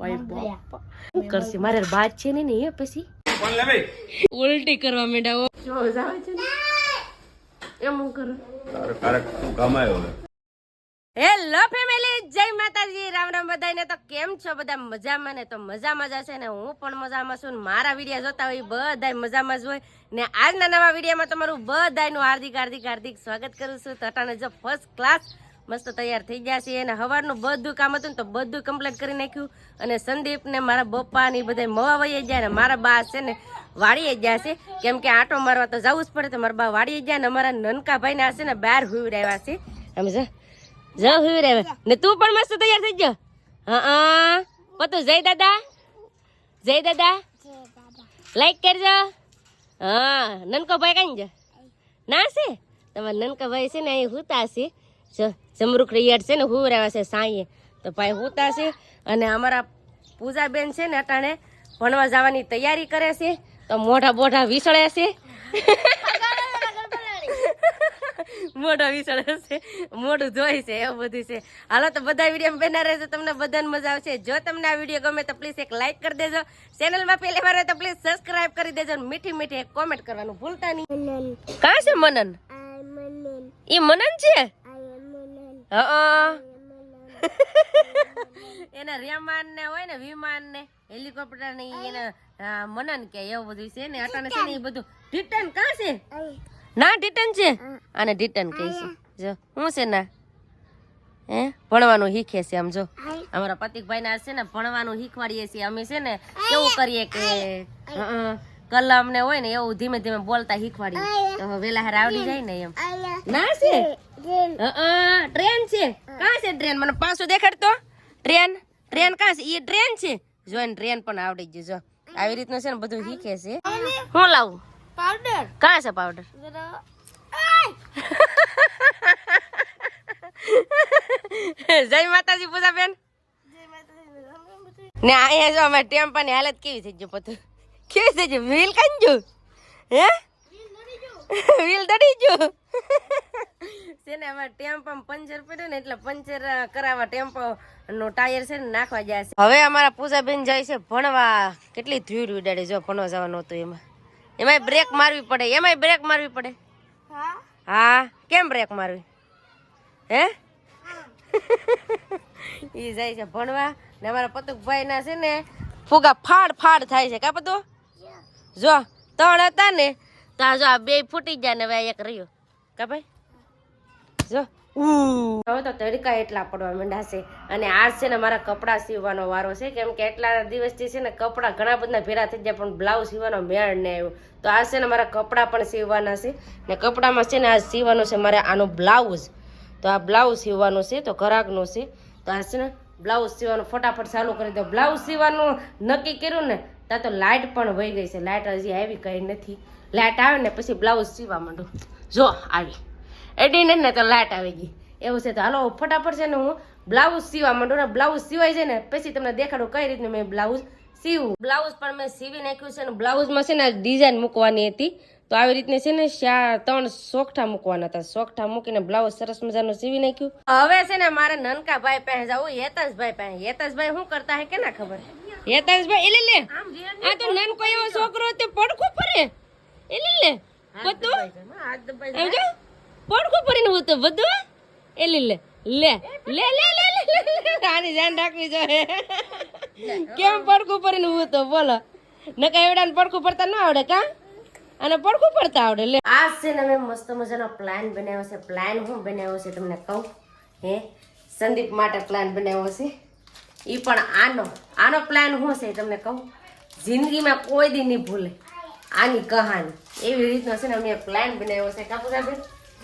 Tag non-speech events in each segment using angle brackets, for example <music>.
શું કરશે? મારે બાદ છે ને ને એ પછી? ઉલટી કરવા મેડાવો. જો જાવે છે એમ હું કરું? તારે કારક તું કમાયો હવે? હેલો ફેમિલી જય માતાજી. રામ રામ બધાને તો કેમ છો બધા? મજામાં ને? તો મજામાં જ હશે ને? હું પણ મજામાં છું ને? મારા વીડિયો જોતા હોય બધા મજામાં જ હોય. ને આજના નવા વિડીયોમાં તમારું બધાનું હાર્દિક હાર્દિક હાર્દિક સ્વાગત કરું છું. તો અટાણે જો ફર્સ્ટ ક્લાસ મસ્ત તૈયાર થઈ ગયા છે અને સવારનું બધું કામ હતું ને તો બધું કમ્પ્લીટ કરી નાખ્યું. અને સંદીપ ને મારા પપ્પા ને બધા મવા વહી જાય ને મારા બા છે ને વાડીએ જ ગયા છે. કેમ કે આંટો મારવા તો જવું જ પડે તો મારા બા વાડીએ ગયા ને અમારા નનકા ભાઈ ને હશે ને બહાર હુવડાવ્યા છે. સમજે જા હુઈ રહ્યા ને તું પણ મસ્ત તૈયાર થઈ ગયો? હા પતો જય દાદા. જય દાદા. લાઈક કરજો. હા. નનકો ભાઈ કઈ જ? ના છે? તમારા નનકા ભાઈ છે ને અહીં હુતા છે. જો જમરૂખ યાદ છે ને હુવરાવા છે સાંઈએ. તો ભાઈ હુતા છે અને અમારા પૂજાબેન છે ને અટાણે ભણવા જવાની તૈયારી કરે છે. તો મોઢા બોઢા વિસળે છે. મોઢા વિસળે છે. મોઢું ધોઈ છે એવું બધું છે. હાલો તો બધા વીડિયો બના રહેજો. તમને બધાને મજા આવશે. જો તમને આ વીડિયો ગમે તો પ્લીઝ એક લાઇક કરી દેજો. ચેનલમાં પહેલી વાર તો પ્લીઝ સબસ્ક્રાઇબ કરી દેજો મીઠી મીઠી એક કોમેન્ટ કરવાનું ભૂલતા નહીં. કા છે મનન? એ મનન. છે? હા <laughs> એના રેમાન ને હોય ને વિમાન ને હેલિકોપ્ટર ને એને મનન કે એવું બધું છે ને અટાણે છે ને એ બધું. રિટર્ન કા છે? ના રિટર્ન છે? આને રિટર્ન કહે છે. જો શું છે ના? હે? ભણવાનું શીખે છે આમ જો. અમારા પતિકભાઈ ના છે ને ભણવાનું શીખવાડીએ છીએ. અમે છે ને કેવું કરીએ કે હં, કલમ ને હોય ને એવું ધીમે ધીમે બોલતા શીખવાડીએ. તો વેલા હાર આવડી જાય ને એમ. ના છે? હં, ટ્રેન છે. કા છે ટ્રેન મને પાછું દેખાડતો? ટ્રેન ટ્રેન કા છે? એ ટ્રેન છે? જોઈને ટ્રેન પણ આવડી ગયું જો. આવી રીતનું છે ને બધું શીખે છે. હું લાવું? પાવડર કા છે પાવડર <laughs> જય માતાજી પૂજા બેન ને અહીંયા જો અમારે ટેમ્પાની હાલત કેવી થઈ ગયું પતું કેવી થઈ ગયું <laughs> વ્હીલ કાંઈ ગયું હે? વ્હીલ દડી ગયું. <laughs> છે ને પંચર પડ્યું ને એટલે પંચર કરાવવા ટેમ્પો નો ટાયર છે ને નાખવા જાય છે. હવે અમારા પૂજાબેન જાય છે ભણવા. કેટલી ધૂળ ઉડાડી જો ભણવા જવાનું હતું એમાં. એમાંય બ્રેક મારવી પડે એમાંય બ્રેક મારવી પડે. હા? હા કેમ બ્રેક મારવી? હે? <laughs> એ જાય છે ભણવા ને અમારા પતકભાઈ ના છે ને ફુગા ફાડ ફાડ થાય છે કા બધું જો ત્રણ હતા ને તો જો આ બે ફૂટી ગયા ને હવે એક રહ્યો. કા ભાઈ? જો. હવે તો તડકા એટલા પડવા માંડ્યા છે. અને આજ છે ને મારા કપડાં સીવવાનો વારો છે. કેમ કે એટલા દિવસથી છે ને કપડાં ઘણા બધા ભેરા થઈ ગયા પણ બ્લાઉઝ સીવવાનો મેળ નહીં આવ્યો. તો આજ છે ને મારા કપડાં પણ સીવવાના છે. ને કપડામાં છે ને આજ સીવવાનું છે મારે આનો બ્લાઉઝ તો આ બ્લાઉઝ સીવવાનું છે તો ઘરાકનું છે. તો આ છે ને બ્લાઉઝ સીવવાનું ફટાફટ ચાલુ કરી દો. બ્લાઉઝ સીવવાનું નક્કી કર્યું ને ત્યાં તો લાઇટ પણ વહી ગઈ છે. લાઇટ હજી આવી કંઈ નથી. લાઇટ આવે ને પછી બ્લાઉઝ સીવા માંડું. જો આવી. એડીને ને તો લાઇટ આવી ગઈ. એવું છે તો હાલો ફટાફટ છે ને હું બ્લાઉઝ સીવા માંડું ને બ્લાઉઝ સિવાય છે ને પછી તમને દેખાડું કઈ રીતનું મેં બ્લાઉઝ સીવું. બ્લાઉઝ પણ મેં સીવી નાખ્યું છે ને બ્લાઉઝમાં છે ને ડિઝાઇન મૂકવાની હતી. તો આવી રીતની છે ને શા ત્રણ સોખઠા મૂકવાના હતા. સોખઠા મૂકીને બ્લાઉઝ સરસ મજાનું સીવી નાખ્યું. હવે છે ને મારે નનકા ભાઈ પાસે જવું હેતસભાઈ પાસે. હેતસભાઈ શું કરતા હે કે ના ખબર? હેતસભાઈ એટલે લે. આ તો નનકો એવો છોકરો તે પડખું ફરે એટલે લે બધું એમ જો પડખું ફરીને હું તો બધું એટલે લે લે લે લે લે લે લે, લે આની ધ્યાન રાખવી જોઈએ કેમ પડખું ફરીને હું તો બોલો નકા એવડાને પડખું પડતા ન આવડે કા અને પડખું પડતા આવડે લે આ છે ને મેં મસ્ત મજાનો પ્લાન બનાવ્યો છે પ્લાન હું બનાવ્યો છે તમને કહું હે સંદીપ માટે પ્લાન બનાવ્યો છે એ પણ આનો આનો પ્લાન શું છે તમને કહું જિંદગીમાં કોઈ દી નહીં ભૂલે આની કહાની. એવી રીતનો છે ને મેં પ્લાન બનાવ્યો છે. કાપુ સાહેબ?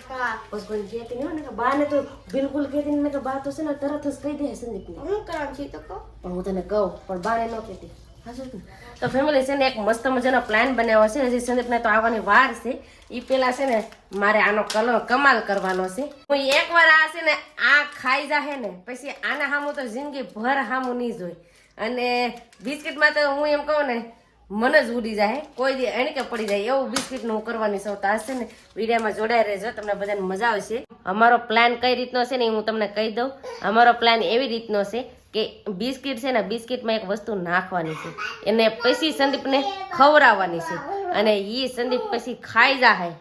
હા. બસ કોઈ કહેતી નહીં હોય ને બાને તો બિલકુલ કહેતી નહીં. કે બા તો છે ને તરત જ કહી દે સંદીપને. હું કામ છે તો કહો. પણ હું તને કહું પણ બાને ન કહેતી? તો ફેમિલી છે ને એક મસ્ત મજાનો પ્લાન બનાવ્યો છે. હજી સંદીપને તો આવવાની વાર છે. એ પેલા છે ને મારે આનો કલર કમાલ કરવાનો છે. હું એકવાર આ છે ને આ ખાઈ જાહે ને પછી આના હામું તો જિંદગી ભર હામું નહીં જોઈ. અને બિસ્કિટમાં તો હું એમ કહું ને મન જ ઉડી જાય કોઈ દી કે પડી જાય, એવું બિસ્કિટનું હું કરવાની સૌ તો હશે ને. વિડીયામાં જોડાઈ રહેજો, તમને બધાને મજા આવશે. અમારો પ્લાન કઈ રીતનો છે ને હું તમને કહી દઉં. અમારો પ્લાન એવી રીતનો છે કે બિસ્કિટ છે ને બિસ્કિટમાં એક વસ્તુ નાખવાની છે. એને પછી સંદીપને ખવડાવવાની છે. અને એ સંદીપ પછી ખાઈ જાય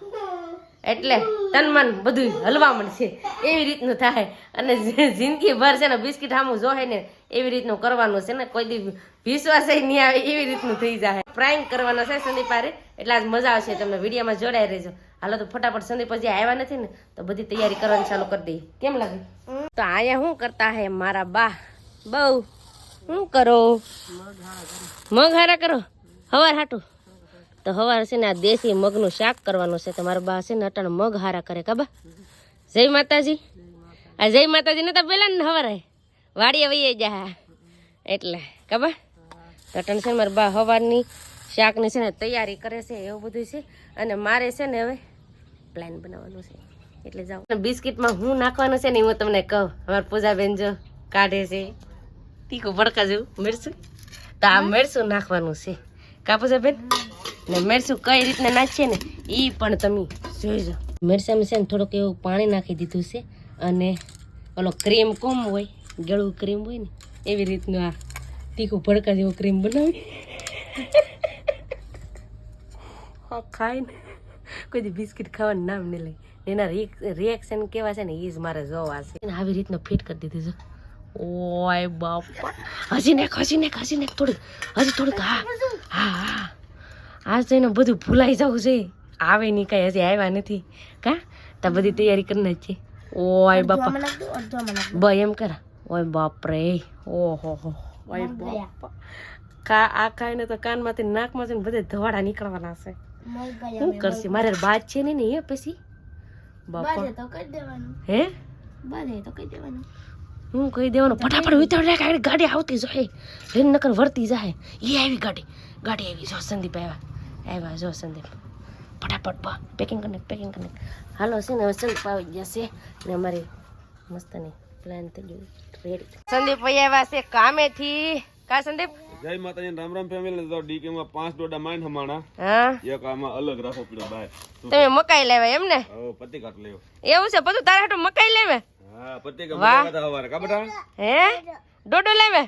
એટલે તન મન બધું હલવા મળશે. એવી રીતનું થાય. અને જિંદગી જિંદગીભર છે ને બિસ્કિટ સામું જોહે ને એવી રીતનું કરવાનું છે ને કોઈ દી વિશ્વાસ નહીં આવે એવી રીતનું થઈ જાય પ્રાઇંગ કરવાનો છે સંદીપ આરે એટલે આજ મજા આવશે. તમને વિડીયોમાં જોડાઈ રહેજો. હાલો તો ફટાફટ સંદીપ હજી આવ્યા નથી ને, તો બધી તૈયારી કરવાની ચાલુ કરી દઈએ. કેમ લાગે? તો અહીંયા શું કરતા હે મારા બા? બહુ. શું કરો. મગ હારા કરો? હવાર હાટું. તો હવાર છે ને આ દેશી મગનું શાક કરવાનું છે. તમારા બા છે ને અટાણ મગ હારા કરે કાબા જય માતાજી. આ જય માતાજી ને તો પેલા ને હવારે વાડીએ વહીએ જા. એટલે કાબા અટાણ છે ને મારા બા હવારની શાકની છે ને તૈયારી કરે છે, એવું બધું છે. અને મારે છે ને હવે પ્લાન બનાવવાનું છે. એટલે જાઓ. બિસ્કિટમાં હું નાખવાનું છે ને હું તમને કહું. અમારા પૂજાબેન જો કાઢે છે. તીખું ભડકા જેવું મિરસું તો આ મિરસું નાખવાનું છે. કા ને મિરસું કઈ રીતના નાખીએ ને એ પણ તમે જોઈજો મિરસામાં છે ને થોડુંક એવું પાણી નાખી દીધું છે અને ઓલો ક્રીમ કોમ હોય, ગળું ક્રીમ હોય ને, એવી રીતનું આ તીખું ભડકા જેવું ક્રીમ બનાવી. હા ખાય ને. કોઈ બિસ્કિટ ખાવાનું નામ નહીં લઈ. એના રિએક્શન કેવા છે ને એ જ મારે જોવા છે. આવી રીતનું ફિટ કરી દીધું છે. ઓય બાપા. હજી ને હજી ને હજી ને થોડુંક. હજી થોડુંક. હા હા હા. આજ તો એનું બધું ભૂલાઈ જવું છે. આવે નહીં કાંઈ હજી આવ્યા નથી. કા? તા બધી તૈયારી કરી નાખી ઓય બાપા. બ એમ કર. ઓય બાપ રે ઓહો હો. ઓય બાપા. કા આ ખાઈને તો કાનમાંથી નાકમાંથી બધે ધવાડા નીકળવાના છે. શું કરશે? મારે બાદ છે ને ને એ પછી? બાપા. તો કહી દેવાનું. હે? બધે તો કહી દેવાનું. હું કહી દેવાનું? ફટાફટ વિતર રે ગાડી ગાડી આવતી જાય નકર વર્તી જાય. એ આવી ગાડી. ગાડી આવી જો સંદીપ આવ્યા. આવ્યા જો સંદીપ ફટાફટ પા પેકિંગ કરીને પેકિંગ કરીને હાલો છે ને હવે સંદીપ આવી ગયા છે ને અમારી મસ્તની પ્લાન થઈ ગયું રેડી સંદીપ ભાઈ આવ્યા છે કામેથી કા સંદીપ જય માતાજી રામ રામ ફેમિલી તો ડીકે માં પાંચ દોડા માઈન હમાણા હા એક આમાં અલગ રાખો પીડો બાય તમે મકાઈ લેવા એમ ને ઓ પતિ કાટ લેવો એવું છે બધું તારા હાટું મકાઈ લેવે હા પતિ કે વાહ. હવારે કા બેટા હે ડોડો લેવે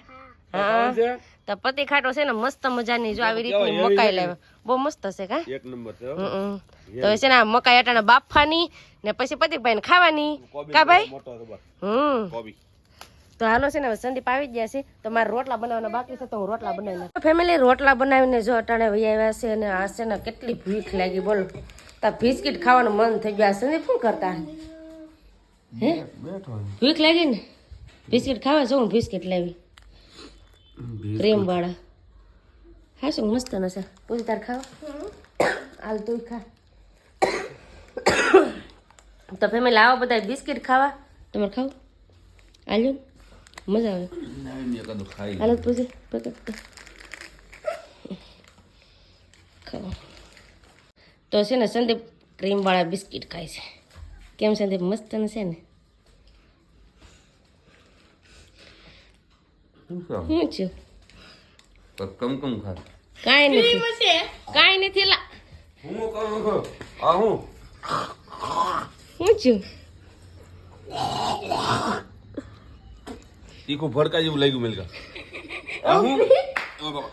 હા તો પતિ ખાટો છે ને મસ્ત મજાની જો આવી રીતની મકાઈ લાવે બહુ મસ્ત છે કા? એક નંબર છે. તો છે ને આ મકાઈ અટાણે બાફવાની ને પછી પતિકભાઈ ને ખાવાની કા ભાઈ? હમ. તો હાલો છે ને હવે સંદીપ આવી ગયા છે. તો મારે રોટલા બનાવવાના બાકી છે તો હું રોટલા બનાવી નાખું. ફેમિલી રોટલા બનાવીને જો અટાણે વહી આવ્યા છે અને આ છે ને કેટલી ભૂખ લાગી બોલો. તા બિસ્કિટ ખાવાનું મન થઈ ગયું. આ સંદીપ શું કરતા? હે? ભૂખ લાગી ને? બિસ્કિટ ખાવા જો હું બિસ્કિટ લાવી. ક્રીમ વાળા હા શું મસ્ત ને છે. પૂછી તાર ખાવ હાલ તું ખા. તો ફેમે લાવો બધા બિસ્કિટ ખાવા. તમારે ખાવ? આલ્યો? મજા આવે. હાલો પૂછી ખાઓ. તો છે ને સંદીપ ક્રીમ વાળા બિસ્કિટ ખાય છે. કેમ સંદીપ? મસ્ત ને છે ને? શું છું? કમ કમ ખા કાંઈ નથી. કાંઈ નથી લા. હું કરું આ હું? શું છું? તીખું ભડકા જેવું લાગ્યું મેલકા. આ હું? ઓ બાબા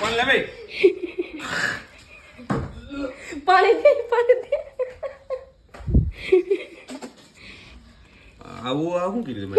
કોણ લે ભાઈ પાણી દે પાણી દે. આવું આ શું કીધું મેં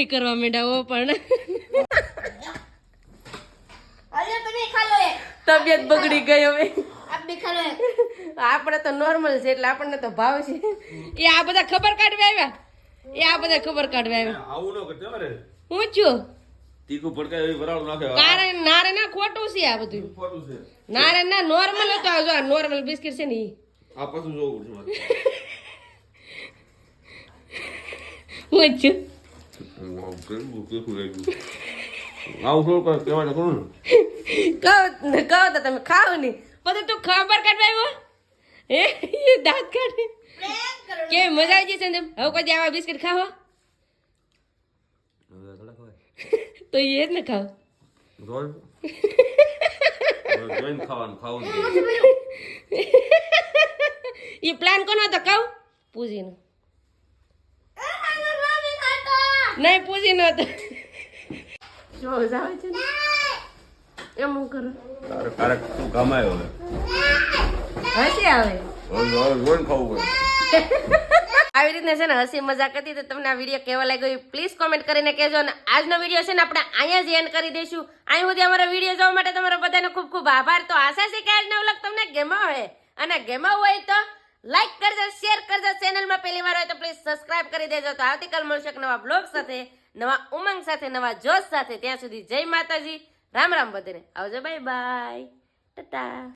ઉલટી કરવા માંડ્યા પણ તબિયત બગડી ગઈ હવે. આપણે તો નોર્મલ છે એટલે આપણને તો ભાવ છે. એ આ બધા ખબર કાઢવા આવ્યા? એ આ બધા ખબર કાઢવા આવ્યા? આવું ન કરતો અરે. હું છું? તીખું ભડકાય એવી વરાળ નાખે કારણ નારે ના ખોટું છે આ બધું. ખોટું છે? નારે ના નોર્મલ તો જો આ નોર્મલ બિસ્કિટ છે ને ઈ. આ પાછું જોવું પડશે હું છું. આવું કેવું કેવું લાગ્યું આવું થોડું કઈ કહેવાય તો ખરું ને કહો કહો તો તમે ખાઓ નહીં પછી તું ખબર કાઢવા આવ્યો હે એ દાંત કાઢે પ્રેમ કરો કેવી મજા આવી જશે ને હવે કોઈ દી આવા બિસ્કિટ ખાવા હવે થોડા ખવાય તો એ જ ને ખાવ રોલ જોઈને ખાવાનું ખાવું જ જોઈએ. એ પ્લાન કોનો હતો કહું પૂજીનો નહીં પૂજીનો હતો જો જાવે છે ને? એમ હું કરું? તારે ક્યારેક તું કમાયો હવે હસી આવે. જોઈને ખાવું પડે. આવી રીતના છે ને હસી મજાક હતી તો તમને આ વીડિયો કેવો લાગ્યો પ્લીઝ કોમેન્ટ કરીને કહેજો અને આજનો વીડિયો છે ને આપણે અહીંયા જ એન્ડ કરી દઈશું. અહીં સુધી અમારો વીડિયો જોવા માટે તમારો બધાનો ખૂબ ખૂબ આભાર. તો આશા છે કે આજનો વ્લોગ તમને ગેમો હોય અને ગેમો હોય તો લાઈક કરજો શેર કરજો ચેનલમાં પહેલી વાર હોય તો પ્લીઝ સબસ્ક્રાઇબ કરી દેજો. તો આવતીકાલ મળશે નવા બ્લોગ સાથે, નવા ઉમંગ સાથે, નવા જોશ સાથે. ત્યાં સુધી જય માતાજી. રામ રામ બધેને. આવજો બાય બાય ટાટા.